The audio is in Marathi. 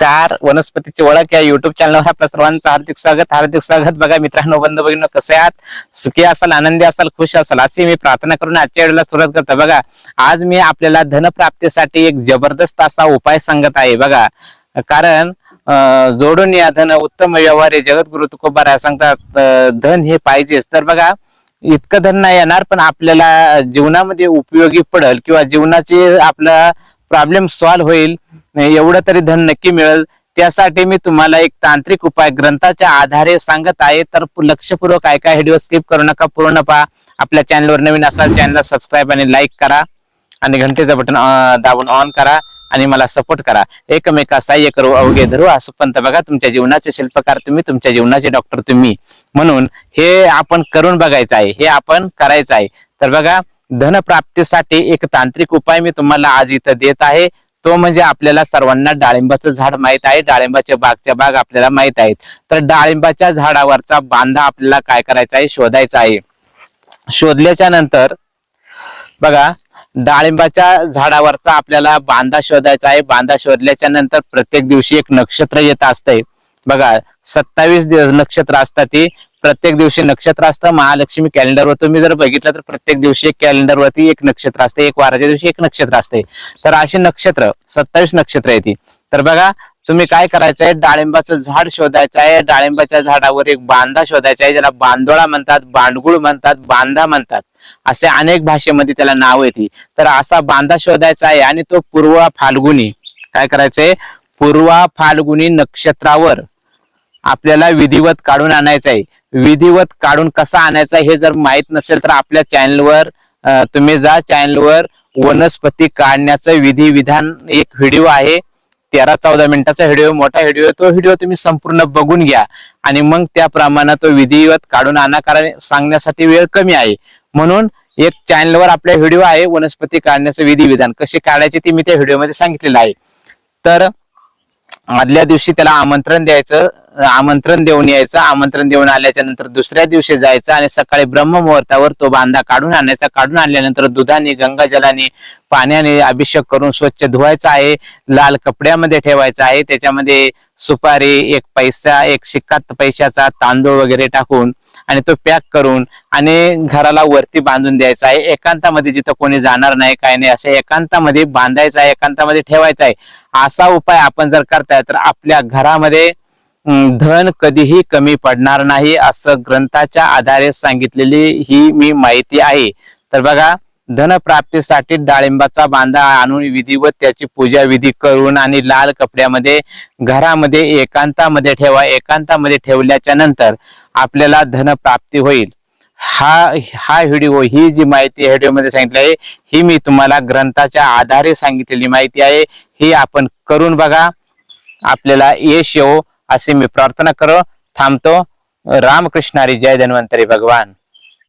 चार वनस्पतीची ओळख या युट्यूब चॅनलवर आपल्या सर्वांचं हार्दिक स्वागत. हार्दिक स्वागत बघा मित्रांनो बंधू भगिनी कसे आहात? सुखी असाल आनंदी असाल खुश असाल अशी मी प्रार्थना करून आजच्या वेळेला सुरुवात करतो. बघा आज मी आपल्याला धनप्राप्तीसाठी एक जबरदस्त असा उपाय सांगत आहे. बघा कारण जोडून या धन उत्तम व्यवहार हे जगद्गुरु तुकोबारा सांगतात धन हे पाहिजेच. तर बघा इतकं धन नाही येणार पण आपल्याला जीवनामध्ये उपयोगी पडेल किंवा जीवनाचे आपला प्रॉब्लेम सॉल्व्ह होईल. एवढं तरी धन नक्की मिळेल. त्यासाठी मी तुम्हाला एक तांत्रिक उपाय ग्रंथाच्या आधारे सांगत आहे. तर लक्षपूर्वक काय काय व्हिडिओ स्किप करू नका पूर्ण पहा. आपल्या चॅनलवर नवीन असाल चॅनलला सबस्क्राईब आणि लाईक करा. आणि घंटेचं बटन दाबून ऑन करा आणि मला सपोर्ट करा. एकमेका सहाय्य करू अवघे धरू असुपंत बघा तुमच्या जीवनाचे शिल्पकार तुम्ही तुमच्या जीवनाचे डॉक्टर तुम्ही. म्हणून हे आपण करून बघायचं आहे हे आपण करायचं आहे. तर बघा धनप्राप्तीसाठी एक तांत्रिक उपाय मी तुम्हाला आज इथं देत आहे. तो म्हणजे आपल्याला सर्वांना डाळिंबाचं झाड माहीत आहे. डाळिंबाच्या बागच्या बाग आपल्याला माहीत आहेत. तर डाळिंबाच्या झाडावरचा बांधा आपल्याला काय करायचा आहे? शोधायचा आहे. शोधल्याच्या नंतर बघा डाळिंबाच्या झाडावरचा आपल्याला बांधा शोधायचा आहे. बांधा शोधल्याच्या नंतर प्रत्येक दिवशी एक नक्षत्र येत असतंय. बघा सत्तावीस दिवस नक्षत्र असतात ती प्रत्येक दिवशी नक्षत्र असतं. महालक्ष्मी कॅलेंडरवर तुम्ही जर बघितलं तर प्रत्येक दिवशी एक कॅलेंडरवरती एक नक्षत्र असते. एक वाराच्या दिवशी एक नक्षत्र असते. तर अशी नक्षत्र सत्तावीस नक्षत्र येते तर बघा तुम्ही काय करायचं आहे डाळिंबाचं झाड शोधायचं आहे. डाळिंबाच्या झाडावर एक बांधा शोधायचा आहे. ज्याला बांदोळा म्हणतात बांडगुळ म्हणतात बांधा म्हणतात. असे अनेक भाषेमध्ये त्याला नाव येते तर असा बांधा शोधायचा आहे आणि तो पूर्वा फाल्गुनी. काय करायचंय? पूर्वा फाल्गुनी नक्षत्रावर आपल्याला विधिवत काढून आणायचं आहे विधिवत काढून कसा आणायचा हे जर माहीत नसेल तर आपल्या चॅनलवर तुम्ही जा चॅनलवर. वनस्पती काढण्याचं विधी विधान एक व्हिडिओ आहे. तेरा चौदा मिनिटाचा व्हिडिओ मोठा व्हिडिओ तो व्हिडिओ तुम्ही संपूर्ण बघून घ्या. आणि मग त्याप्रमाणे तो विधिवत काढून आणा कारण सांगण्यासाठी वेळ कमी आहे. म्हणून एक चॅनलवर आपल्या व्हिडिओ आहे वनस्पती काढण्याचं विधी विधान कसे काढायचे ते मी त्या व्हिडिओमध्ये सांगितलेलं आहे. तर आदल्या दिवशी त्याला आमंत्रण द्यायचं आमंत्रण देऊन यायचं. आमंत्रण देऊन आल्याच्यानंतर दुसऱ्या दिवशी जायचं आणि सकाळी ब्रह्ममुहूर्तावर तो बांधा काढून आणायचा. काढून आणल्यानंतर दुधाने गंगाजलाने पाण्याने अभिषेक करून स्वच्छ धुवायचा आहे. लाल कपड्यामध्ये ठेवायचा आहे. त्याच्यामध्ये सुपारी एक पैसा एक शिक्का पैशाचा तांदूळ वगैरे टाकून आणि तो पॅक करून आणि घराला वरती बांधून द्यायचा आहे. एकांतामध्ये जिथं कोणी जाणार नाही काय नाही असं एकांतामध्ये बांधायचं आहे एकांतामध्ये ठेवायचा आहे. असा उपाय आपण जर करताय तर आपल्या घरामध्ये धन कधीही कमी पडणार नाही असं ग्रंथाच्या आधारे सांगितलेली ही मी माहिती आहे. तर बघा धनप्राप्तीसाठी डाळिंबाचा बांधा आणून विधिवत त्याची पूजा विधी करून आणि लाल कपड्यामध्ये घरामध्ये एकांतामध्ये ठेवा. एकांतामध्ये ठेवल्याच्या नंतर आपल्याला धनप्राप्ती होईल. हा हा व्हिडिओ ही जी माहिती व्हिडिओ व्हिडिओमध्ये सांगितली आहे ही मी तुम्हाला ग्रंथाच्या आधारे सांगितलेली माहिती आहे. ही आपण करून बघा. आपल्याला यश येवो असे मी प्रार्थना करो थांबतो. रामकृष्णारी जय धन्वंतरी भगवान.